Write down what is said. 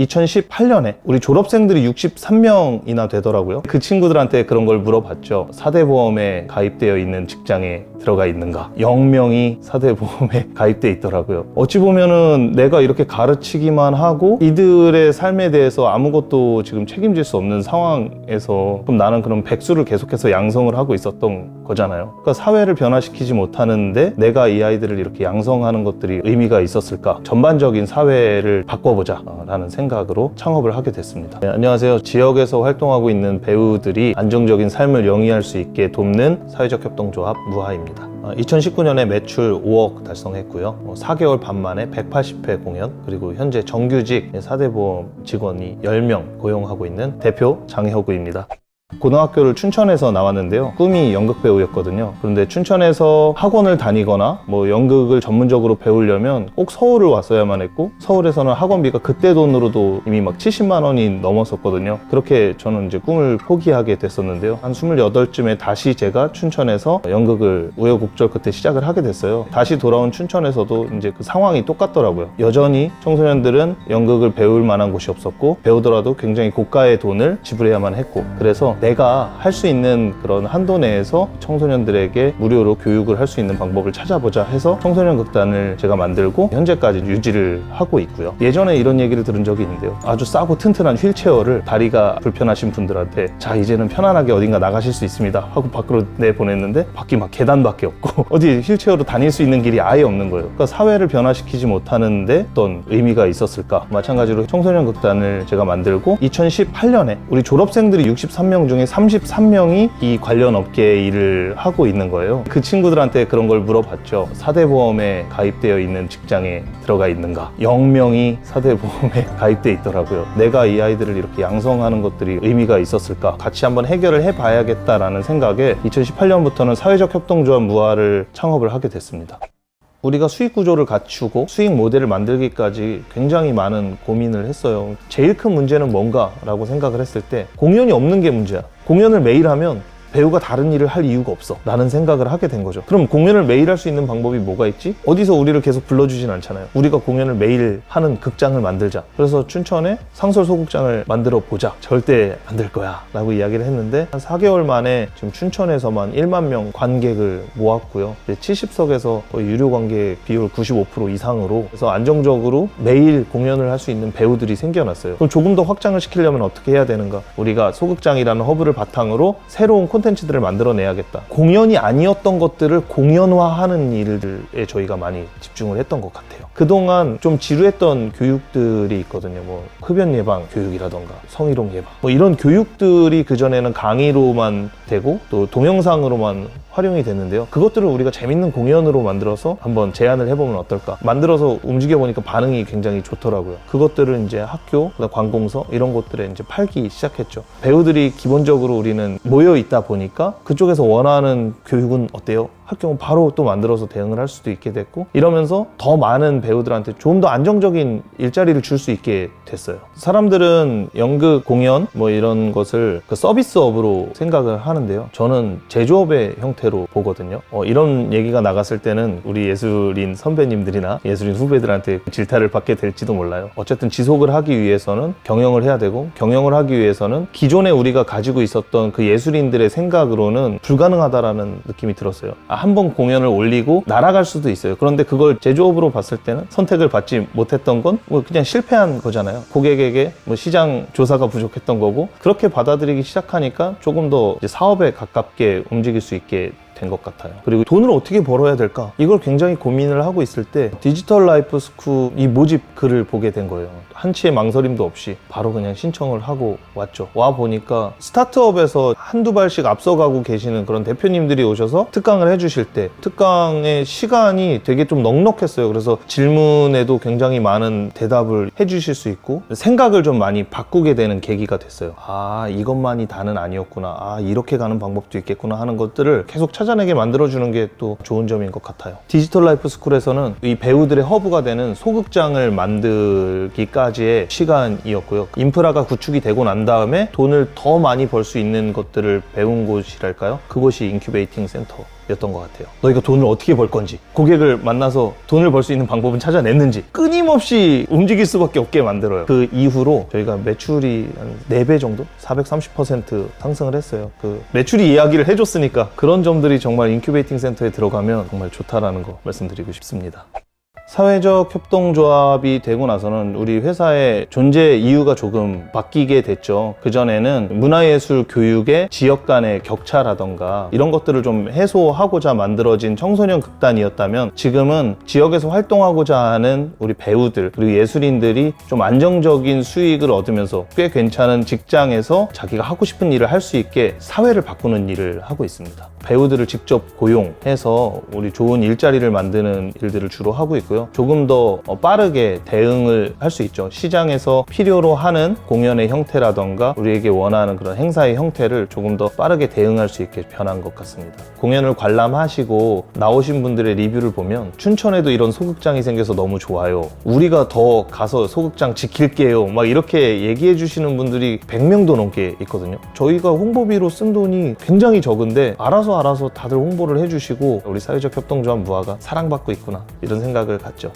2018년에 우리 졸업생들이 63명이나 되더라고요. 그 친구들한테 그런 걸 물어봤죠. 4대 보험에 가입되어 있는 직장에 들어가 있는가? 0명이 4대 보험에 가입돼 있더라고요. 어찌 보면은 내가 이렇게 가르치기만 하고 이들의 삶에 대해서 아무것도 지금 책임질 수 없는 상황에서 그럼 나는 그럼 백수를 계속해서 양성을 하고 있었던 거잖아요. 그러니까 사회를 변화시키지 못하는데 내가 이 아이들을 이렇게 양성하는 것들이 의미가 있었을까? 전반적인 사회를 바꿔보자 라는 생각 으로 창업을 하게 됐습니다. 네, 안녕하세요. 지역에서 활동하고 있는 배우들이 안정적인 삶을 영위할 수 있게 돕는 사회적 협동조합 무하입니다. 2019년에 매출 5억 달성했고요. 4개월 반 만에 180회 공연, 그리고 현재 정규직 4대 보험 직원이 10명 고용하고 있는 대표 장혜호구입니다. 고등학교를 춘천에서 나왔는데요. 꿈이 연극 배우였거든요. 그런데 춘천에서 학원을 다니거나 뭐 연극을 전문적으로 배우려면 꼭 서울을 왔어야만 했고 서울에서는 학원비가 그때 돈으로도 이미 막 70만 원이 넘었었거든요. 그렇게 저는 이제 꿈을 포기하게 됐었는데요. 한 28쯤에 다시 제가 춘천에서 연극을 우여곡절 끝에 시작을 하게 됐어요. 다시 돌아온 춘천에서도 이제 그 상황이 똑같더라고요. 여전히 청소년들은 연극을 배울 만한 곳이 없었고 배우더라도 굉장히 고가의 돈을 지불해야만 했고 그래서 내가 할 수 있는 그런 한도 내에서 청소년들에게 무료로 교육을 할 수 있는 방법을 찾아보자 해서 청소년 극단을 제가 만들고 현재까지 유지를 하고 있고요. 예전에 이런 얘기를 들은 적이 있는데요. 아주 싸고 튼튼한 휠체어를 다리가 불편하신 분들한테 자 이제는 편안하게 어딘가 나가실 수 있습니다 하고 밖으로 내보냈는데 밖이 막 계단밖에 없고 어디 휠체어로 다닐 수 있는 길이 아예 없는 거예요. 그러니까 사회를 변화시키지 못하는데 어떤 의미가 있었을까? 마찬가지로 청소년 극단을 제가 만들고 2018년에 우리 졸업생들이 63명 중에 33명이 이 관련 업계에 일을 하고 있는 거예요. 그 친구들한테 그런 걸 물어봤죠. 4대 보험에 가입되어 있는 직장에 들어가 있는가? 0명이 4대 보험에 가입돼 있더라고요. 내가 이 아이들을 이렇게 양성하는 것들이 의미가 있었을까? 같이 한번 해결을 해봐야겠다라는 생각에 2018년부터는 사회적 협동조합 무아를 창업을 하게 됐습니다. 우리가 수익 구조를 갖추고 수익 모델을 만들기까지 굉장히 많은 고민을 했어요. 제일 큰 문제는 뭔가라고 생각을 했을 때 공연이 없는 게 문제야. 공연을 매일 하면 배우가 다른 일을 할 이유가 없어. 라는 생각을 하게 된 거죠. 그럼 공연을 매일 할 수 있는 방법이 뭐가 있지? 어디서 우리를 계속 불러주진 않잖아요. 우리가 공연을 매일 하는 극장을 만들자. 그래서 춘천에 상설 소극장을 만들어 보자. 절대 안 될 거야. 라고 이야기를 했는데 한 4개월 만에 지금 춘천에서만 1만 명 관객을 모았고요. 70석에서 거의 유료 관객 비율 95% 이상으로 그래서 안정적으로 매일 공연을 할 수 있는 배우들이 생겨났어요. 그럼 조금 더 확장을 시키려면 어떻게 해야 되는가? 우리가 소극장이라는 허브를 바탕으로 새로운 콘텐츠들을 만들어내야겠다. 공연이 아니었던 것들을 공연화하는 일들에 저희가 많이 집중을 했던 것 같아요. 그동안 좀 지루했던 교육들이 있거든요. 뭐 흡연 예방 교육이라던가 성희롱 예방 뭐 이런 교육들이 그전에는 강의로만 되고 또 동영상으로만 활용이 됐는데요. 그것들을 우리가 재밌는 공연으로 만들어서 한번 제안을 해보면 어떨까? 만들어서 움직여보니까 반응이 굉장히 좋더라고요. 그것들을 이제 학교, 관공서 이런 곳들에 이제 팔기 시작했죠. 배우들이 기본적으로 우리는 모여 있다 보니까 그쪽에서 원하는 교육은 어때요? 학교는 바로 또 만들어서 대응을 할 수도 있게 됐고 이러면서 더 많은 배우들한테 좀 더 안정적인 일자리를 줄 수 있게 됐어요. 사람들은 연극 공연 뭐 이런 것을 그 서비스업으로 생각을 하는데요. 저는 제조업의 형태로 보거든요. 어, 이런 얘기가 나갔을 때는 우리 예술인 선배님들이나 예술인 후배들한테 질타를 받게 될지도 몰라요. 어쨌든 지속을 하기 위해서는 경영을 해야 되고 경영을 하기 위해서는 기존에 우리가 가지고 있었던 그 예술인들의 생각으로는 불가능하다라는 느낌이 들었어요. 아, 한번 공연을 올리고 날아갈 수도 있어요. 그런데 그걸 제조업으로 봤을 때는 선택을 받지 못했던 건 뭐 그냥 실패한 거잖아요. 고객에게 뭐 시장 조사가 부족했던 거고 그렇게 받아들이기 시작하니까 조금 더 사업에 가깝게 움직일 수 있게 된 것 같아요. 그리고 돈을 어떻게 벌어야 될까? 이걸 굉장히 고민을 하고 있을 때 디지털 라이프 스쿨 이 모집 글을 보게 된 거예요. 한치의 망설임도 없이 바로 그냥 신청을 하고 왔죠. 와 보니까 스타트업에서 한두 발씩 앞서가고 계시는 그런 대표님들이 오셔서 특강을 해주실 때 특강의 시간이 되게 좀 넉넉했어요. 그래서 질문에도 굉장히 많은 대답을 해주실 수 있고 생각을 좀 많이 바꾸게 되는 계기가 됐어요. 아 이것만이 다는 아니었구나. 아 이렇게 가는 방법도 있겠구나 하는 것들을 계속 찾아 내게 만들어주는 게 또 좋은 점인 것 같아요. 디지털 라이프 스쿨에서는 이 배우들의 허브가 되는 소극장을 만들기까지의 시간이었고요. 인프라가 구축이 되고 난 다음에 돈을 더 많이 벌 수 있는 것들을 배운 곳이랄까요? 그것이 인큐베이팅 센터. 였던 것 같아요. 너희가 돈을 어떻게 벌 건지, 고객을 만나서 돈을 벌 수 있는 방법은 찾아냈는지 끊임없이 움직일 수밖에 없게 만들어요. 그 이후로 저희가 매출이 한 4배 정도? 430% 상승을 했어요. 그 매출이 이야기를 해줬으니까 그런 점들이 정말 인큐베이팅 센터에 들어가면 정말 좋다라는 거 말씀드리고 싶습니다. 사회적 협동조합이 되고 나서는 우리 회사의 존재 이유가 조금 바뀌게 됐죠. 그전에는 문화예술 교육의 지역 간의 격차라던가 이런 것들을 좀 해소하고자 만들어진 청소년 극단이었다면 지금은 지역에서 활동하고자 하는 우리 배우들 그리고 예술인들이 좀 안정적인 수익을 얻으면서 꽤 괜찮은 직장에서 자기가 하고 싶은 일을 할 수 있게 사회를 바꾸는 일을 하고 있습니다. 배우들을 직접 고용해서 우리 좋은 일자리를 만드는 일들을 주로 하고 있고요. 조금 더 어, 빠르게 대응을 할 수 있죠. 시장에서 필요로 하는 공연의 형태라던가 우리에게 원하는 그런 행사의 형태를 조금 더 빠르게 대응할 수 있게 변한 것 같습니다. 공연을 관람하시고 나오신 분들의 리뷰를 보면 춘천에도 이런 소극장이 생겨서 너무 좋아요. 우리가 더 가서 소극장 지킬게요. 막 이렇게 얘기해 주시는 분들이 100명도 넘게 있거든요. 저희가 홍보비로 쓴 돈이 굉장히 적은데 알아서 알아서 다들 홍보를 해주시고 우리 사회적 협동조합 무화가 사랑받고 있구나 이런 생각을 갖죠.